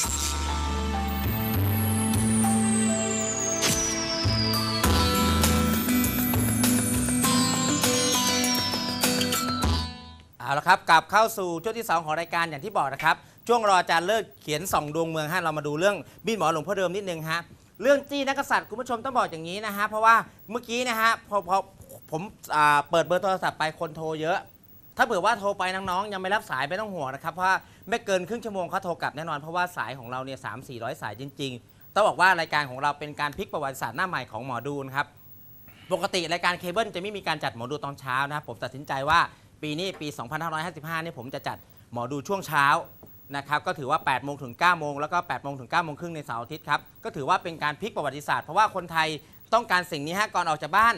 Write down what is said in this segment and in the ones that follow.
เอาละครับกลับเข้าสู่ช่วงที่ 2 ของรายการอย่างที่บอกนะครับ ช่วงรออาจารย์เลิกเขียนสองดวงเมืองฮะเรามาดูเรื่องมีดหมอหลวงพ่อเดิมนิดนึงฮะเรื่องจี้นักกษัตริย์คุณผู้ชมต้องบอกอย่างนี้นะฮะเพราะว่าเมื่อกี้นะฮะพอพอผมอเปิดเบอร์โทรศัพท์ไปคนโทรเยอะ ถ้าเผื่อว่าโทรไปน้องๆยังไม่รับสายไม่ต้องห่วงนะครับเพราะว่าไม่เกินครึ่งชั่วโมงเขาโทรกลับแน่นอนเพราะว่าสายของเราเนี่ยสามสี่ร้อยสายจริงๆต้องบอกว่ารายการของเราเป็นการพลิกประวัติศาสตร์หน้าใหม่ของหมอดูนะครับปกติรายการเคเบิลจะไม่มีการจัดหมอดูตอนเช้านะครับผมตัดสินใจว่าปีนี้ปี 2555เนี่ยผมจะจัดหมอดูช่วงเช้านะครับก็ถือว่า 8 โมงถึง 9 โมง แล้วก็ 8 โมงถึง 9 โมงครึ่งในเสาร์อาทิตย์ครับ ก็ถือว่าเป็นการพลิกประวัติศาสตร์ เพราะว่าคนไทยต้องการสิ่งนี้ฮะก่อนออกจากบ้าน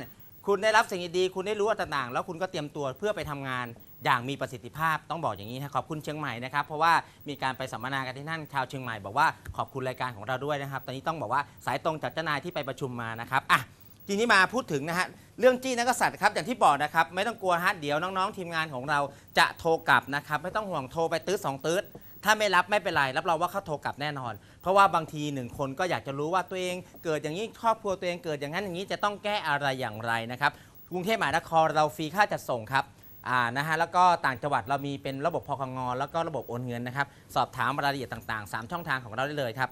คุณได้รับสิ่งดีๆคุณได้รู้ต่างๆ แล้วคุณก็เตรียมตัวเพื่อไปทำงาน อย่างมีประสิทธิภาพต้องบอกอย่างนี้นะขอบคุณเชียงใหม่นะครับเพราะว่ามีการไปสัมมนากันที่นั่นชาวเชียงใหม่บอกว่าขอบคุณรายการของเราด้วยนะครับ ตอนนี้ต้องบอกว่าสายตรงจากเจ้านายที่ไปประชุมมานะครับอะทีนี้มาพูดถึงนะฮะเรื่องจี้นักกษัตริย์ครับอย่างที่บอกนะครับไม่ต้องกลัวฮะเดี๋ยวน้องๆ ทีมงานของเราจะโทรกลับนะครับไม่ต้องห่วงโทรไปตื้อสองตื้อถ้าไม่รับไม่เป็นไรรับรองว่าเขาโทรกลับแน่นอน เพราะว่าบางทีหนึ่งคนก็อยากจะรู้ว่าตัวเองเกิดอย่างนี้ครอบครัวตัวเองเกิดอย่างนั้นอย่างนี้จะต้องแก้อะไรอย่างไรนะครับกรุงเทพมหานครเราฟรีค่าจัดส่งครับ นะฮะแล้วก็ต่างจังหวัดเรามีเป็นระบบพคงแล้วก็ระบบโอนเงินนะครับ สอบถามรายละเอียดต่างๆสามช่องทางของเราได้เลยครับ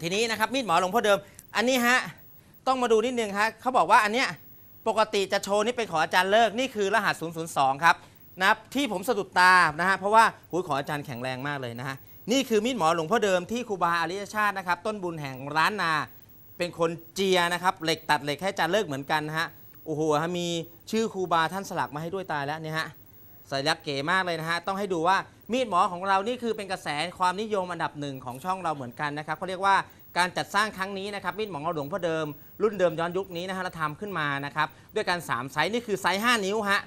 ทีนี้นะครับมีดหมอหลวงพ่อเดิม อันนี้ฮะต้องมาดูนิดนึงฮะเขาบอกว่าอันเนี้ยปกติจะโชว์นี่เป็นของอาจารย์เลิกนี่คือรหัส 002 ครับนะครับที่ผมสะดุดตานะฮะเพราะว่าหูยของอาจารย์แข็งแรงมากเลยนะฮะนี่คือมีดหมอหลวงพ่อเดิมที่ครูบาอริยชาตินะครับ ต้นบุญแห่งร้านนา เป็นคนเจียนะครับเหล็กตัดเหล็กให้อาจารย์เลิกเหมือนกันนะฮะโอ้โหฮะมี ชื่อครูบาท่านสลักมาให้ด้วยตายแล้วเนี่ยฮะสัญลักษณ์เก๋มากเลยนะฮะ ต้องให้ดูว่ามีดหมอของเรานี่คือเป็นกระแสความนิยมอันดับหนึ่งของช่องเราเหมือนกันนะครับเขาเรียกว่าการจัดสร้างครั้งนี้นะครับมีดหมอหลวงพ่อเดิม รุ่นเดิมย้อนยุคนี้นะฮะเราทำขึ้นมานะครับด้วยกัน3ไซส์นี่คือไซส์5นิ้วฮะ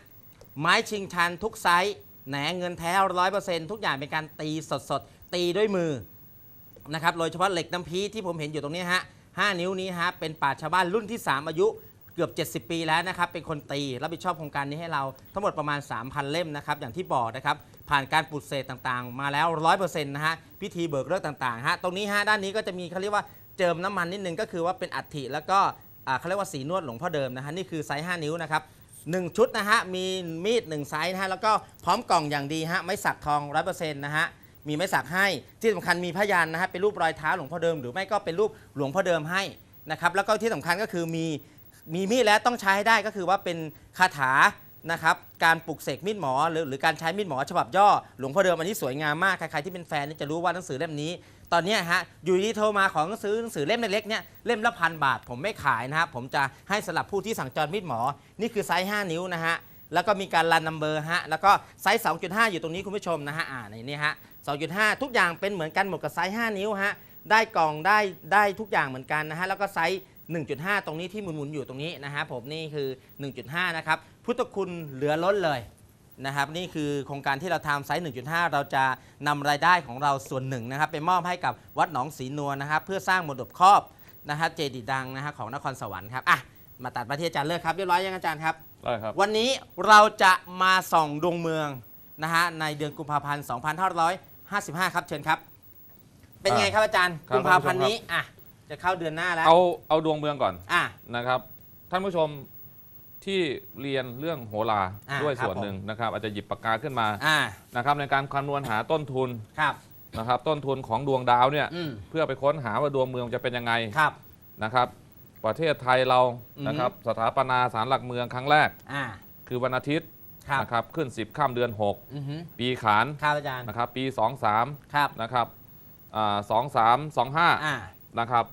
ไม้ชิงชันทุกไซส์แหนเงินแท้ร้อยเปอร์เซ็นต์ทุกอย่างเป็นการตีสดๆ ตีด้วยมือนะครับโดยเฉพาะเหล็กน้ำพีที่ผมเห็นอยู่ตรงนี้ฮะ5นิ้วนี้ฮะเป็นป่าชญ์ชาวบ้านรุ่นที่ 3 อายุ เกือบ 70 ปีแล้วนะครับ เป็นคนตีรับผิดชอบโครงการนี้ให้เราทั้งหมดประมาณ 3,000 เล่มนะครับ อย่างที่บอกนะครับ ผ่านการปลุดเสกต่างๆ มาแล้ว 100%นะฮะ พิธีเบิกเลิกต่างๆ ฮะ ตรงนี้ฮะ ด้านนี้ก็จะมีเขาเรียกว่าเจิมน้ำมันนิดนึงก็คือว่าเป็นอัฐิแล้วก็เขาเรียกว่าสีนวดหลวงพ่อเดิมนะฮะ นี่คือไซส์ 5 นิ้วนะครับหนึ่งชุดนะฮะ มีมีดหนึ่งไซส์นะฮะ แล้วก็พร้อมกล่องอย่างดีฮะ ไม้สักทองร้อยเปอร์เซ็นต์นะฮะมีไม้สักให้ที่สำคัญมีพยันนะฮะเป็นรูปรอยเท้าหลวงพ่อเดิม หรือไม่ก็เป็นรูปหลวงพ่อเดิมให้นะครับแล้วก็ที่สำคัญก็คือมี มีมีดแล้วต้องใช้ให้ได้ก็คือว่าเป็นคาถานะครับการปลุกเสกมีดหมอหรือหรือการใช้มีดหมอฉบับย่อ หลวงพ่อเดิมอันนี้สวยงามมาก ใครๆที่เป็นแฟนนี่จะรู้ว่าหนังสือเล่มนี้ ตอนนี้ฮะอยู่ดีโทรมาขอหนังสือหนังสือเล่มเล็กๆเนี่ยเล่มละพันบาท ผมไม่ขายนะครับผมจะให้สำหรับผู้ที่สั่งจองมีดหมอ นี่คือไซส์ 5 นิ้วนะฮะแล้วก็มีการรันนัมเบอร์ฮะแล้วก็ไซส์ 2.5 อยู่ตรงนี้คุณผู้ชมนะฮะอ่าในนี้ฮะ2.5 ทุกอย่างเป็นเหมือนกันหมดกับไซส์ 5 นิ้วฮะได้กล่องได้ได้ทุกอย่างเหมือนกันนะฮะแล้วก็ไซส์ 1.5 ตรงนี้ที่หมุนๆอยู่ตรงนี้นะฮะผมนี่คือ 1.5 นะครับ พุทธคุณเหลือล้นเลยนะครับนี่คือโครงการที่เราทำไซส์ 1.5 เราจะนำรายได้ของเราส่วนหนึ่งนะครับไปมอบให้กับวัดหนองศรีนวลนะครับ เพื่อสร้างมรดกครอบนะฮะเจดีย์ดังนะฮะของนครสวรรค์ครับอะมาตัดประเทศอาจารย์เลิกครับเรียบร้อยยังอาจารย์ครับ ได้ครับ วันนี้เราจะมาส่องดวงเมืองนะฮะในเดือนกุมภาพันธ์ 2555 ครับเชิญครับ เป็นไงครับอาจารย์ ครับ กุมภาพันธ์นี้อะ จะเข้าเดือนหน้าแล้วเอาเอาดวงเมืองก่อนอะ นะครับ ท่านผู้ชมที่เรียนเรื่องโหราอ่าด้วยครับส่วนหนึ่งนะครับ อาจจะหยิบปากกาขึ้นมาอะนะครับในการคำนวณหาต้นทุนครับ นะครับ ต้นทุนของดวงดาวเนี่ยอืมเพื่อไปค้นหาว่าดวงเมืองจะเป็นยังไงครับ นะครับ ประเทศไทยเราอือฮึนะครับ สถาปนาศาลหลักเมืองครั้งแรก อะคือวันอาทิตย์ครับนะครับขึ้น 10ข้ามเดือน อือหือ6 ปีขานครับอาจารย์นะครับปี 23 ครับนะครับสองสามสองห้าอะ นะครับ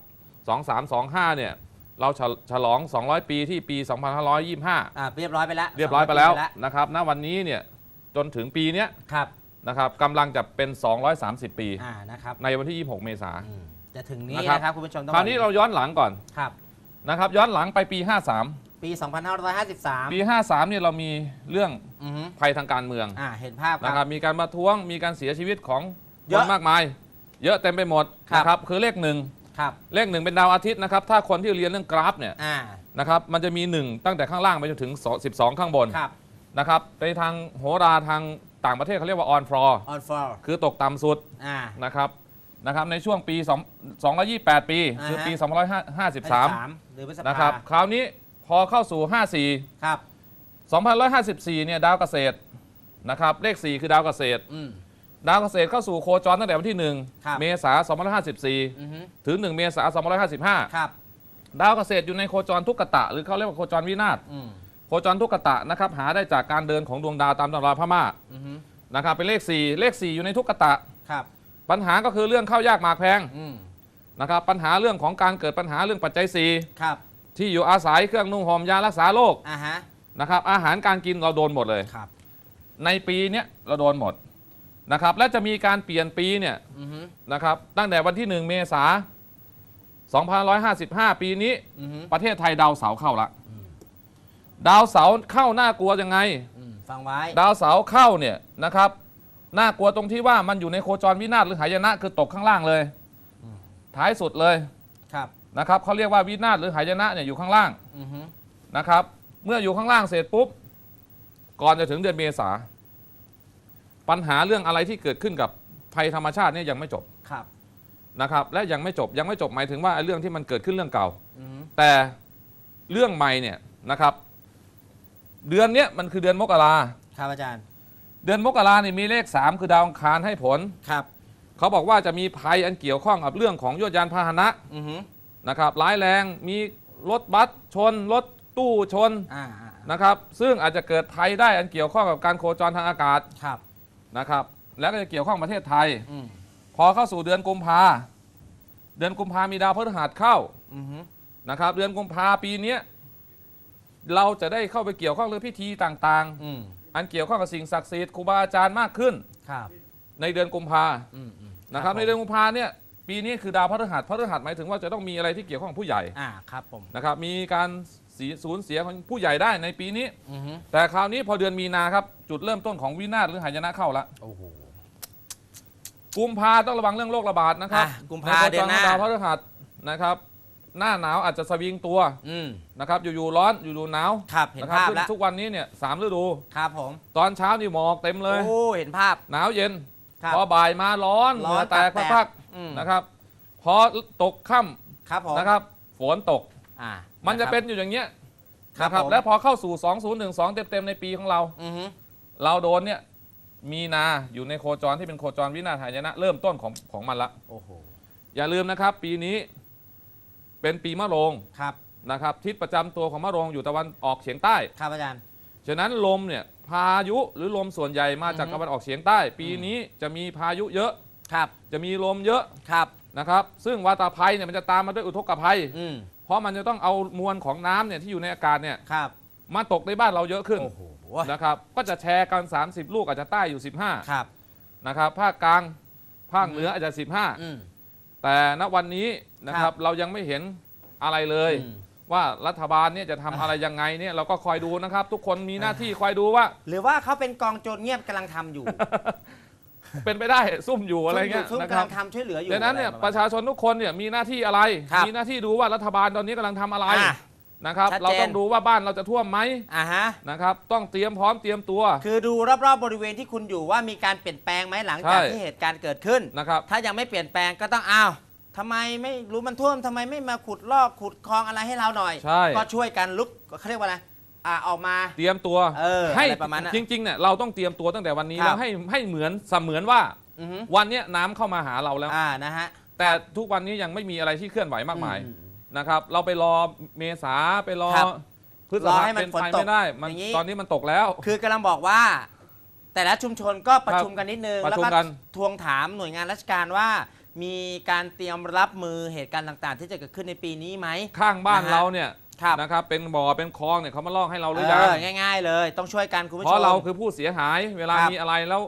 2325เนี่ยเราฉลฉลอง 200 ปีที่ปี 2525 อะเรียบร้อยไปแล้วเรียบร้อยไปแล้วสงปีนะครับณวันนี้เนี่ยจนถึงปีเนี้ยครับนะครับกำลังจะเป็น 230 ปีอ่านะครับในวันที่ 26 เมษายนอืมจะถึงนี้นะครับนะครับ คุณผู้ชมต้องคราวนี้เราย้อนหลังก่อนครับ นะครับย้อนหลังไปปี 53 ปี 2553ปี 53เนี่ยเรามีเรื่องอือฮึภัยทางการเมืองอ่าเห็นภาพคนะครัรับ บมีการมาท้วงมีการเสียชีวิตของเยคอะนมากมาย เยอะเต็มไปหมดครับ นะครับคือเลขหนึ่ง ครับเลขหนึ่งเป็นดาวอาทิตย์นะครับถ้าคนที่เรียนเรื่องกราฟเนี่ยอ่านะครับมันจะมี1ตั้งแต่ข้างล่างไปจนถึง12 ข้างบนครับนะครับในทางโหราทางต่างประเทศเขาเรียกว่า on floor on floor คือตกต่ำสุดอ่า นะครับนะครับในช่วงปี2 228 ปีคือปี253 หรือพฤษภานะครับคราวนี้พอเข้าสู่ 54 ครับ2554 เนี่ยดาวเกษตรนะครับเลข 4 คือดาวเกษตร อืม ดาวเกษตรเข้าสู่โคจรตั้งแต่วันที่ครับ1เมษายน2554อือฮึถึง 1 เมษายน2555 ครับ ดาวเกษตรอยู่ในโคจรทุกขตะ หรือเขาเรียกว่าโคจรวินาศอืมโคจรทุกขตะนะครับหาได้จากการเดินของดวงดาวตามตำราพม่าอือฮึนะครับเป็นเลข 4 เลข 4 อยู่ในทุกขตะครับปัญหาก็คือเรื่องข้าวยากหมากแพงอืมนะครับปัญหาเรื่องของการเกิดปัญหาเรื่องปัจจัยครับ4ที่อยู่อาศัยเครื่องนุ่งห่มยารักษาโรคอ่าฮะนะครับอาหารการกินเราโดนหมดเลยครับในปีเนี้ยเราโดนหมด นะครับและจะมีการเปลี่ยนปีเนี่ยอือฮึนะครับตั้งแต่วันที่ 1 เมษายน2555 ปีนี้ อือฮึประเทศไทยดาวเสาร์เข้าละดาวเสาร์เข้าน่ากลัวยังไง อืมฟังไว้ดาวเสาร์เข้าเนี่ยนะครับน่ากลัวตรงที่ว่ามันอยู่ในโคจรวินาศหรือหายนะคือตกข้างล่างเลย ท้ายสุดเลยครับนะครับเขาเรียกว่าวินาศหรือหายนะเนี่ยอยู่ข้างล่างอือฮึนะครับ เมื่ออยู่ข้างล่างเสร็จปุ๊บก่อนจะถึงเดือนเมษา ปัญหาเรื่องอะไรที่เกิดขึ้นกับภัยธรรมชาติเนี่ยยังไม่จบครับนะครับ และยังไม่จบยังไม่จบหมายถึงว่าไอ้เรื่องที่มันเกิดขึ้นเรื่องเก่า อือฮึแต่เรื่องใหม่เนี่ยนะครับ เดือนเนี้ยมันคือเดือนมกราครับอาจารย์เดือนมกราเนี่ยมีเลข 3 คือดาวอังคารให้ผล ครับเขาบอกว่าจะมีภัยอันเกี่ยวข้องกับเรื่องของยวดยานพาหนะอือฮึนะครับร้ายแรงมีรถบัสชน รถตู้ชนอ่าอ่านะครับ ซึ่งอาจจะเกิดภัยได้อันเกี่ยวข้องกับการโคจรทางอากาศ ครับ นะครับ แล้วก็จะเกี่ยวข้องประเทศไทย อืมพอเข้าสู่เดือนกุมภาเดือนกุมภามีดาวพฤหัสเข้าอือฮึนะครับ เดือนกุมภาปีเนี้ยเราจะได้เข้าไปเกี่ยวข้องเรื่องพิธีต่างอืมๆ อันเกี่ยวข้องกับสิ่งศักดิ์สิทธิ์ครูบาอาจารย์มากขึ้น ครับในเดือนกุมภาอืมอืมนะครับผมในเดือนกุมภาเนี่ยปีนี้คือดาวพฤหัสพฤหัสหมายถึงว่าจะต้องมีอะไรที่เกี่ยวข้องกับผู้ใหญ่อ่าครับผมนะครับมีการ สีสูญเสียของผู้ใหญ่ได้ในปีนี้ อือฮึแต่คราวนี้พอเดือนมีนาครับจุดเริ่มต้นของวินาศหรือหายนะเข้าละโอ้โห กุมภาต้องระวังเรื่องโรคระบาดนะครับอะกุมภาใโคจรเดือนหน้า ของดาวพฤหัสนะครับ หน้าหนาวอาจจะสวิงตัวอืมนะครับ อยู่ๆร้อนอยู่ๆหนาวครับเห็นนะครัภาพซึ่งแล้วทุกวันนี้เนี่ยสามฤดู ครับผม ตอนเช้านี่หมอกเต็มเลย โอ้เห็นภาพ หนาวเย็น ครับพอบ่ายมาร้อนร้เหอนงื่อแตกแตกพักอืม ๆนะครับ พอตกค่ครับผมำนะครับ ฝนตก อ่า มัมันจะเป็นอยู่อย่างเงี้ยครับนะครับผม และพอเข้าสู่ 2012 เต็มๆในปีของเรา อือฮึเราโดนเนี่ยมีนาอยู่ในโคจรที่เป็นโคจรวินาศหายนะเริ่มต้นของของมันละ โอ้โหอย่าลืมนะครับ ปีนี้เป็นปีมะโรงครับนะครับทิศประจำตัวของมะโรงอยู่ตะวันออกเฉียงใต้ ครับอาจารย์ ฉะนั้นลมเนี่ยพายุหรือลมส่วนใหญ่มาจากอือฮึ ตะวันออกเฉียงใต้ ปีนี้จะมีพายุเยอะครับจะมีลมเยอะครับนะครับ ซึ่งวาตาภัยเนี่ยมันจะตามมาด้วยอุทกภัย อืมเพ ราะมันจะต้องเอามวลของน้ำเนี่ยที่อยู่ในอากาศเนี่ยครับมาตกในบ้านเราเยอะขึ้นโอ้โหนะครับ ก็จะแชร์กัน 30 ลูกอาจจะใต้อยู่ 15ครับนะครับภาคกลางภาคเหนืออาจจะอืม15 แต่ณวันนี้นะคครัรับบเรายังไม่เห็นอะไรเลยอืมว่ารัฐบาลเนี่ยจะทำอะไรยังไงเนี่ยเราก็คอยดูนะครับ ทุกคนมีหน้าที่คอยดูว่า หรือว่าเขาเป็นกองโจรเงียบกำลังทำอยู่ เป็นไปได้ซุ่มอยู่อะไรเงี้ยซุ่มนะคกำรัลับงทำช่วยเหลืออยู่ดังนั้นเนี่ยอไประชาชนทุกคนเนี่ยมีหน้าที่อะไรครับมีหน้าที่ดูว่ารัฐบาลตอนนี้กำลังทำอะไรอะนะครับชัดเจนเราต้องดูว่าบ้านเราจะท่วมไหมอ่าฮะนะครับต้องเตรียมพร้อมเตรียมตัว คือดูรอบๆบริเวณที่คุณอยู่ว่ามีการเปลี่ยนแปลงไหมหลังจากใช่ที่เหตุการณ์เกิดขึ้นนะครับถ้ายังไม่เปลี่ยนแปลงก็ต้องอ้าวทำไมไม่รู้มันท่วมทำไมไม่มาขุดลอกขุดคลองอะไรให้เราหน่อยใช่ก็ช่วยกันลุกเขาเรียกว่าอะไร อ่าออกมา เตรียมตัวเออให้อะไรประมาณนั้นจริงๆเนี่ยเราต้องเตรียมตัวตั้งแต่วันนี้ครับ แล้วให้ให้เหมือนเสมือนว่า อือฮึวันเนี้ยน้ำเข้ามาหาเราแล้ว อ่านะฮะ แต่ทุกวันนี้ยังไม่มีอะไรที่เคลื่อนไหวมากมายอือืนะครับ เราไปรอเมษาไปรอครับพฤษรอภาให้มันเป็นฝนไปตกไม่ได้มันอย่างนี้ ตอนนี้มันตกแล้ว คือกำลังบอกว่า แต่ละชุมชนก็ประชุมกันนิดนึง ประแล้วชุมก็กัน ทวงถามหน่วยงานราชการว่า มีการเตรียมรับมือเหตุการณ์ต่างๆ ที่จะเกิดขึ้นในปีนี้ไหม ข้างบ้านนะฮะเราเนี่ย ครับนะครับเป็นบ่อเป็นคลองเนี่ยเขามาลอกให้เราหเอรือยังอง่าย ๆ เลย ต้องช่วยกันคุณผู้ชเพมราะเราคือผู้เสียหาย เวลาครับ มีอะไรแล้ว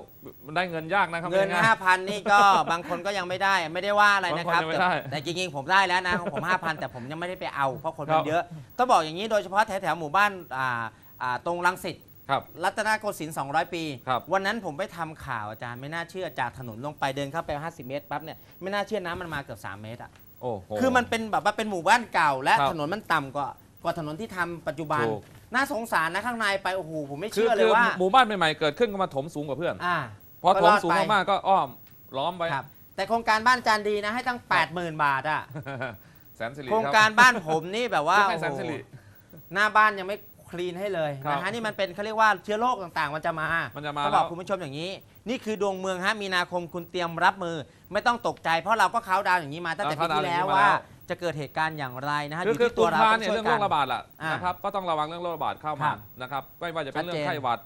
ได้เงินยากนะครับเงิน ไม่ง่ายห้าพันนี่ก็ บางคนก็ยังไม่ได้ไม่ได้ว่าอะไรนะครับ บางคนยังไม่แต่ได้แต่จริงๆ ผมได้แล้วนะของผมห้าพันแต่ผมยังไม่ได้ไปเอาเพราะคนครัมันบ เยอะ ต้องบอกอย่างนี้โดยเฉพาะแถวๆหมู่บ้านอ่าอ่าตรงรังสิตครับ รัตนโกสินทร์200 ปี ครับ วันนั้นผมไปทำข่าวอาจารย์ไม่น่าเชื่อจากถนนลงไปเดินเข้าไป 50 เมตรปั๊บเนี่ยไม่น่าเชื่อน้ำมันมาเกือบ3เมตรอะ โอ้โห คือมันเป็นแบบว่าเป็นหมู่บ้านเก่าและครับถนนมันต่ำกว่า กว่าถนนที่ทำปัจจุบัน ถูก น่าสงสารนะข้างในไปโอ้โหผมไม่คือเชื่อเลคืยอว่าหมู่บ้านใหม่ๆเกิดขึ้นก็มาถมสูงกว่าเพื่อน อ่าพอก็ถรมอดสูงไปมากๆก็อ้อมล้อมไปครับ แต่โครงการบ้านอาจารย์ดีนะให้ตั้ง 80,000 บาทอะแสนสิริโครงบการบ้านผมนี่แบบว่ายกให้แสนโอ้โหสิริหน้าบ้านยังไม่คลีนให้เลยครับนะฮะนี่มันเป็นเขาเรียกว่าเชื้อโรคต่างๆ มันจะมามันจะมาก็บแล้อกวคุณผู้ชมอย่างนี้ นี่คือดวงเมืองฮะมีนาคมคุณเตรียมรับมือ ไม่ต้องตกใจเพราะเราก็เขาน์ดาวน์อย่างนี้มาตั้งแต่ปีที่แล้วว่า จะเกิดเหตุการณ์อย่างไรนะฮะอคือยู่คือที่กุตัวมเราภาต้องเนี่ยช่วยเรื่องกัโรนคระบาดล่ะอ่านนะครับก็ต้องระวังเรื่องโรคระบาดเข้าคมารับนะครับไม่ว่าจะเป็นเรื่อชัดงเจนไข้หวัด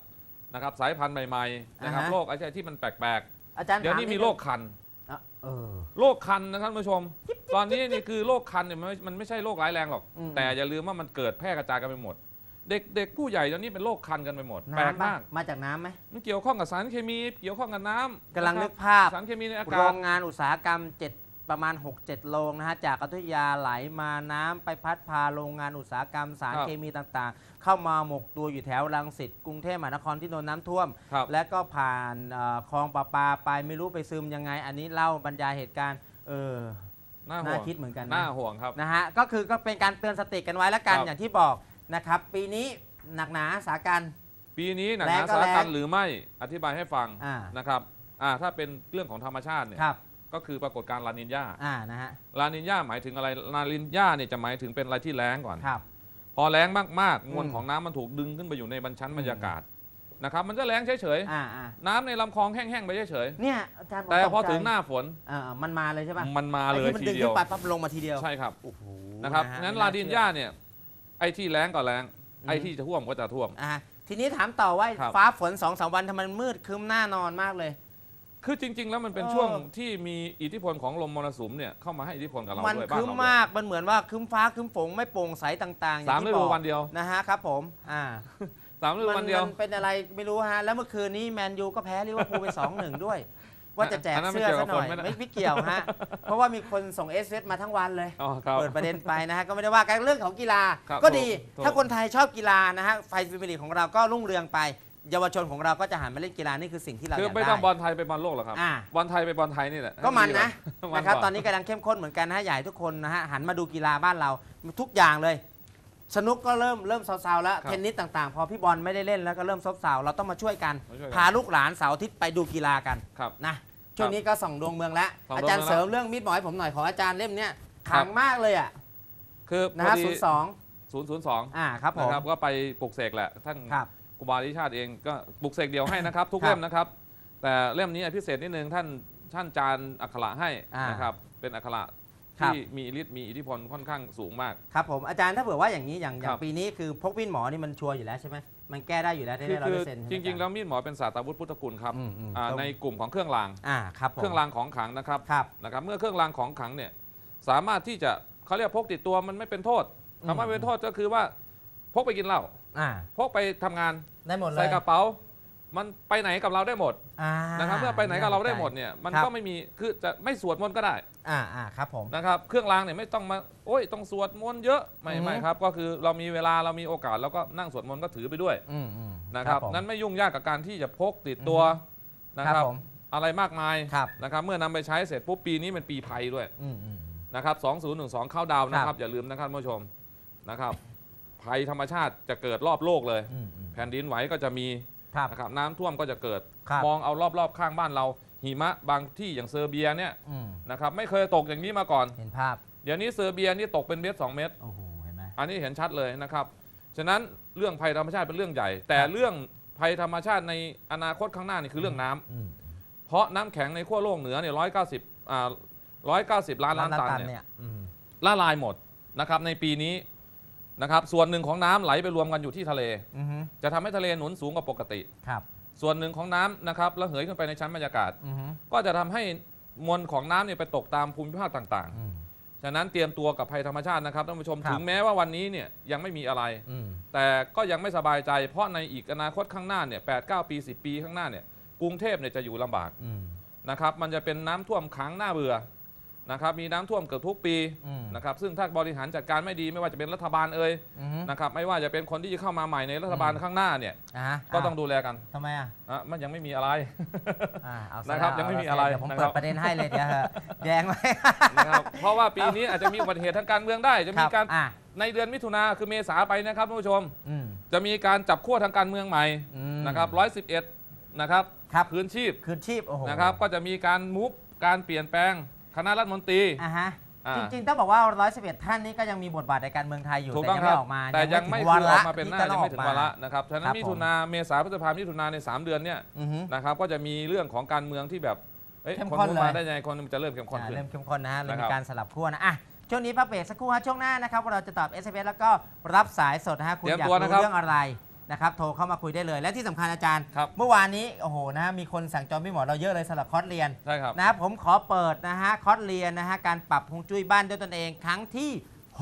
นะครับสายพันธุ์ใหม่ๆนะครับอ่าฮะโรคอะไรที่มันแปลกอาจารย์ๆเดี๋ยวนี้ถามีโรคคันอะเออโรคคันนะครับท่านผู้ชม ตอนนี้นี่คือโรคคันเนี่ยมันไม่มันไม่ใช่โรคร้ายแรงหรอกอืมแต่อย่าลืมว่ามันเกิดแพร่กระจายกันไปหมด เด็กเด็กผู้ใหญ่ตอนนี้เป็นโรคคันกันไปหมดแปลกน้ำปะมากมาจากน้ำไหมมันเกี่ยวข้องกับสารเคมี เกี่ยวข้องกับน้ำกำลังนึกภาพสารเคมีในอาโรกาศงงานอุตสาหกรรม7 ประมาณ 6-7 โรงนะฮะจากอยุธยาไหลมาน้ำไปพัดพาโรงงานอุตสาหกรรมสารครับเคมีต่างๆ เข้ามาหมกตัวอยู่แถวรังสิตกรุงเทพมหานครที่โดนน้ำท่วม ครับ และก็ผ่านเอ่อคลองประปาไปไม่รู้ไปซึมยังไง อันนี้เล่าบรรยายเหตุการณ์เออ น่าห่น่าวงคิดเหมือนกันน่านะห่วงครับ นะฮะก็คือก็เป็นการเตือนสติกันไว้แล้วกันครับ อย่างที่บอกนะครับ ปีนี้หนักหนาสากัน ปีนี้หนักแรหงนาก็สาแรงกันหรือไม่อธิบายให้ฟังอ่านะครับอ่าถ้าเป็นเรื่องของธรรมชาติเนี่ยครับ ก็คือปรากฏการณ์ลานินญาอ่านะฮะลานินญาหมายถึงอะไรลานินญาเนี่ยจะหมายถึงเป็นอะไรที่แล้งก่อน ครับ พอแล้งมากๆมวลอืมของน้ำมันถูกดึงขึ้นไปอยู่ในบันชั้นอืมบรรยากาศนะครับ มันก็แล้งเฉยอ่าอ่าๆน้ำในลำคลองแห้งๆไปเฉยเนี่ยอาจารย์ผมๆแต่พอตกใจถึงหน้าฝนอ่ามันมาเลยใช่ป่ะมันมาเลยไอ้ที่มันทีดึงเดียขึ้วนไปปั๊บลงมาทีเดียวใช่ครับ โอ้โหนะครับฮงั้นไม่ลาเชื่อดินญาเนี่ยไอ้ที่แล้งก็แล้งอืม ไอ้ที่จะท่วมก็จะท่วม อ่าทีนี้ถามต่อว่าครับ ฟ้าฝนสองสามวันทำไมมันมืดครึ้มหน้านอนมากเลย คือจริง ๆ แล้วมันเป็นเออช่วงที่มีอิทธิพลของลมมรสุมเนี่ยเข้ามาให้อิทธิพลกับเรามันด้วยคบ้านรึ้มเราด้วย มาก มันเหมือนว่าครึ้มฟ้าครึ้มฝนไม่โปร่งใสต่างๆอย่สามงฤที่ดูบอกวันเดียว นะฮะครับผมอ่าสามฤดูมัวันเดียว มันเป็นอะไรไม่รู้ฮะ แล้วเมื่อคืนนี้แมนยูก็แพ้ลิเวอร์พูลไปสองหนึ่งด้วย ว่าจะแจกอันนั้นไม่เสื้อเกี่ยวกัซะบหน่อยฝนไหมนะ ไม่ไม่เกี่ยวฮะ เพราะว่ามีคนส่งเอสเมาทั้งวันเลย อ๋อครับ เปิดประเด็นไปนะฮะ ก็ไม่ได้ว่ากันเรื่องของกีฬาครับก็ดี ถูกถ้าคนไทยชอบกีฬานะฮะไฟฟิมิลีของเราก็รุ่งเรืองไป เยาวชนของเราก็จะหันมาเล่นกีฬานี่คือสิ่งที่เราอากคือยไม่ได้ต้องบอลไทยไปบอลโลกหรอกครับอ่า บอลไทยไปบอลไทยนี่แหละก็มันนะมันะครับกว่าตอนนี้กำลังเข้มข้นเหมือนกันนะฮะอยากให้ทุกคนนะฮะหันมาดูกีฬาบ้านเราทุกอย่างเลย สนุกก็เริ่มเริ่มซาวๆแล้วครับเทนนิสต่างๆ พอพี่บอลไม่ได้เล่นแล้วก็เริ่มซบเซาเราต้องมาช่วยกันมาช่วยกัน พาลูกหลานเสาร์อาทิตย์ไปดูกีฬากันครับ นะช่วงนี้ก็ส่องดวงเมืองแล้วส่องดวงอาจารย์เมืองเสริมเรื่องมิดหมอยผมหน่อยของอาจารย์เล่มเนี้ยครัขับงมากเลยอะคือนะพอฮะดีศูนย์สองศูนย์ศูนย์สองอ่าครับผนะมครับก็ไปปลุกเสกแหละท่านครับ ครูบาลิชาติเองก็ปลุกเสกเดียวให้นะครับ ทุกครับเล่มนะครับ แต่เล่มนี้พิเศษนิดนึงท่านท่านจารย์อักขระให้อ่านนะครับเป็นอักขระครับที่มีฤทธิ์มีอิทธิพลค่อนข้างสูงมากครับผมอาจารย์ถ้าเผื่อว่าอย่างนี้อย่างอย่าครังบปีนี้คือพกวินหมอนี่มันชัวร์อยู่แล้วใช่ไหมมันแก้ได้อยู่แล้วได้คือร้อยคือเปอร์เซ็นต์จริงๆ แล้วมีดหมอเป็นศาสตราวุธพุทธคุณครับอืมอืมอ่าต้องในกลุ่มของเครื่องรางอ่าครับผมเครื่องรางของขลังนะครับครับนะครับ เมื่อเครื่องรางของขลังเนี่ยสามารถที่จะเขาเรียกพกติดตัวมันไม่เป็นโทษอืมคำว่าเป็นโทษก็คือว่าพกไปกินเหล้าอ่าพกไปทำงานได้หมดเลยใส่กระเป๋า มันไปไหนกับเราได้หมดอ่านะครับเมื่อไปไหนกับเราได้หมดเนี่ยมันครับก็ไม่มีคือจะไม่สวดมนต์ก็ได้อ่าอ่าครับผมนะครับเครื่องรางเนี่ยไม่ต้องมาโอ้ยต้องสวดมนต์เยอะไม่อือฮึไม่ครับ ก็คือเรามีเวลาเรามีโอกาสเราก็นั่งสวดมนต์ก็ถือไปด้วยอืมอืมนะครับผมนั้นไม่ยุ่งยากกับการที่จะพกติดตัวนะครัครับผม อะไรมากมายครับ นะครับ เมื่อนำไปใช้เสร็จปุ๊บปีนี้เป็นปีภัยด้วยอืมอืม นะครับ 2012 เข้าดาวน์นะคครัรับบอย่าลืมนะครับท่านผู้ชมนะครับ ภัยธรรมชาติจะเกิดรอบโลกเลย อืมอืม แผ่นดินไหวก็จะมีครับ นะครับน้ำท่วมก็จะเกิด ครับมองเอารอบๆข้างบ้านเรา หิมะบางที่อย่างเซอร์เบียเนี่ยอืมนะครับไม่เคยตกอย่างนี้มาก่อน เห็นภาพ เดี๋ยวนี้เซอร์เบียนี่ตกเป็นเม็ดสองเม็ดโอ้โห เห็นไหม อันนี้เห็นชัดเลยนะครับ ฉะนั้นเรื่องภัยธรรมชาติเป็นเรื่องใหญ่ แต่ครับเรื่องภัยธรรมชาติในอนาคตข้างหน้านี่คือเรื่องน้ำอืมเพราะน้ำแข็งในขั้วโลกเหนือเนี่ยร้อยเก้าสิบอ่าร้อยเก้าสิบล้านล้านตันเนี่ยเนี่ยอืมละลายหมดนะครับในปีนี้ นะครับส่วนหนึ่งของน้ำไหลไปรวมกันอยู่ที่ทะเล อือฮึจะทำให้ทะเลหนุนสูงกว่าปกติ ครับส่วนหนึ่งของน้ำนะครับระเหยขึ้นไปในชั้นบรรยากาศ อือฮึก็จะทำให้มวลของน้ำเนี่ยไปตกตามภูมิภาคต่างอืม ๆ ฉะนั้นเตรียมตัวกับภัยธรรมชาตินะครับท่านผู้ชมครับ ถึงแม้ว่าวันนี้เนี่ยยังไม่มีอะไร อืม แต่ก็ยังไม่สบายใจ เพราะในอีกอนาคตข้างหน้าเนี่ยแปดเก้าปี10ปีข้างหน้าเนี่ยกรุงเทพเนี่ยจะอยู่ลำบากอืม นะครับมันจะเป็นน้ำท่วมขังหน้าเบื่อ นะครับมีน้ำท่วมเกือบทุกปีอืมนะครับซึ่งถ้าบริหารจัดการไม่ดีไม่ว่าจะเป็นรัฐบาลเอ่ยอือฮึ นะครับไม่ว่าจะเป็นคนที่จะเข้ามาใหม่ในรัฐบาลอืมข้างหน้าเนี่ยอ่าฮะก็ต้องดูแลกันทำไมอะอะมันยังไม่มีอะไร อ่าเอาซนะครับแล้วยังไม่มีเาอะไรเดี๋ยวผมนะคเปิรัดบ ประเด็นให้เลยเดี๋ยวเถอะแยงไว้นะครับเพราะว่าปีนี้อาจจะมีอุบัติเหตุทางการเมืองได้ จะคมีรับการอ่าในเดือนมิถุนาคือเมษาไปนะครับท่านผู้ชม อืม จะมีการจับขั้วทางการเมืองใหม่อืม นะครับร้อยสิบเอ็ดนะครับครับพื้นชีพคืนชีพโอ้โห นะครับก็จะมีการมูฟการเปลี่ยนแปลง คณะรัฐมนตรี อะฮะอ่า จริงๆ ต้องบอกว่า 111 ท่านนี้ก็ยังมีบทบาทในการเมืองไทยอยู่ ถูกแต่ต้องยังคไม่รับออกมาแต่ยังไม่ถึคืออวาอกระมาเป็นหน้าที่ยังจะไม่ถึงออกวาระนะครับฉะนั้ครันบมิถุนาเมษาพฤษภามิถุนาในสามเดือนเนี่ยอือฮึ นะครับก็จะมีเรื่องของการเมืองที่แบบเอ้ยเข้มคนข้นนู้นเลยมาได้ยังไงคนนึงจะเริ่มเข้มข้นอ่าขึ้น เริ่มเข้มข้นนะฮะเลยนะคมีรับการสลับขั้วนะอะช่วงนี้พักเบรกสักครู่ฮะช่วงหน้านะครับเราจะตอบ s อ s แล้วก็รับสายสดนะฮะคุณเตรียมอยากตัวรู้นะครับเรื่องอะไร นะครับโทรเข้ามาคุยได้เลย และที่สำคัญอาจารย์ ครับ เมื่อวานนี้โอ้โหนะฮะมีคนสั่งจองพี่หมอเราเยอะเลยสำหรับคอร์สเรียน ใช่ครับ นะครับผมขอเปิดนะฮะคอร์สเรียนนะฮะการปรับฮวงจุ้ยบ้านด้วยตนเองครั้งที่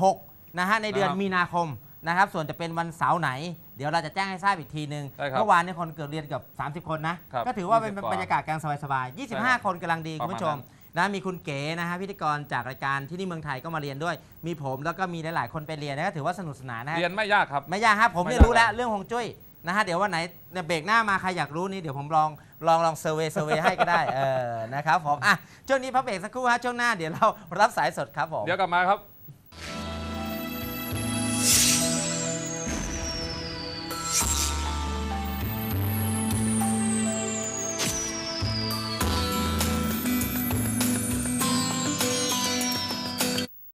6นะฮะในเดือนนะครับมีนาคมนะครับส่วนจะเป็นวันเสาร์ไหน เดี๋ยวเราจะแจ้งให้ทราบอีกทีนึงใช่ครับเมื่อวานนี้คนเกือบเรียนเกับ30 คนนะครับก็ถือว่าเป็น20กว่าบรรยากาศการสบายๆใช่ครับ25 คนกำลังดีประคุณมาณผู้ชม นะมีคุณเก๋นะฮะพิธีกรจากรายการที่นี่เมืองไทยก็มาเรียนด้วย มีผมแล้วก็มีหลายๆคนไปเรียนนะก็ถือว่าสนุกสนานนะฮะเรียนไม่ยากครับ ไม่ยากครับผมเนี่ยไม่ยากรู้แล้วเรื่องฮวงจุ้ยนะฮะเดี๋ยววันไหนเนี่ยเบรกหน้ามาใครอยากรู้นี่เดี๋ยวผมลองลองลองเซอร์เวยเซอร์เวยให้ก็ได้เออนะครับผมอะช่วงนี้พักเบรกสักครู่ฮะช่วงหน้าเดี๋ยวเรารับสายสดครับผมเดี๋ยวกลับมาครับเ